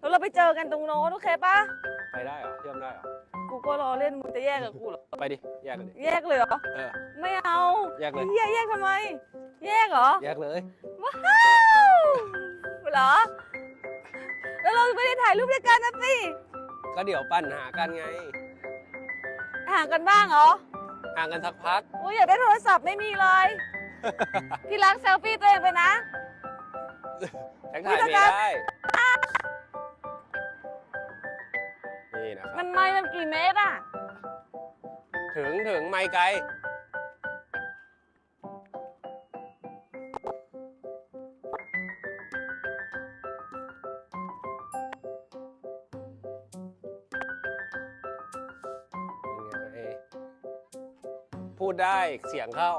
แล้วเราไปเจอกันตรงโน้นโอเคปะไปได้เหรอเชื่อมได้เหรอกูก็รอเล่นมึงจะแยกกับกูเหรอ ไปดิแยกกันดิแยกเลยเหรอ เออ ไม่เอาแยกเลย เฮียแยกทำไม แยกเหรอ แยกเลยว้าวเหรอ แล้วเราไม่ได้ถ่ายรูปด้วยกันนะสิก็เดี๋ยวปั่นหากันไง ห่างกันบ้างเหรอ ห่างกันสักพักโอ้ยอยากได้โทรศัพท์ไม่มีเลย พี่รักเซลฟี่ตัวเองไปนะ แท็กถ่ายอุ๊ยไม่แต่ได้ นี่นะครัมับนไม่มันกี่เมตรอะ ถึงถึงไม่ไกลเป็นไงพูดได้เสียงเข้า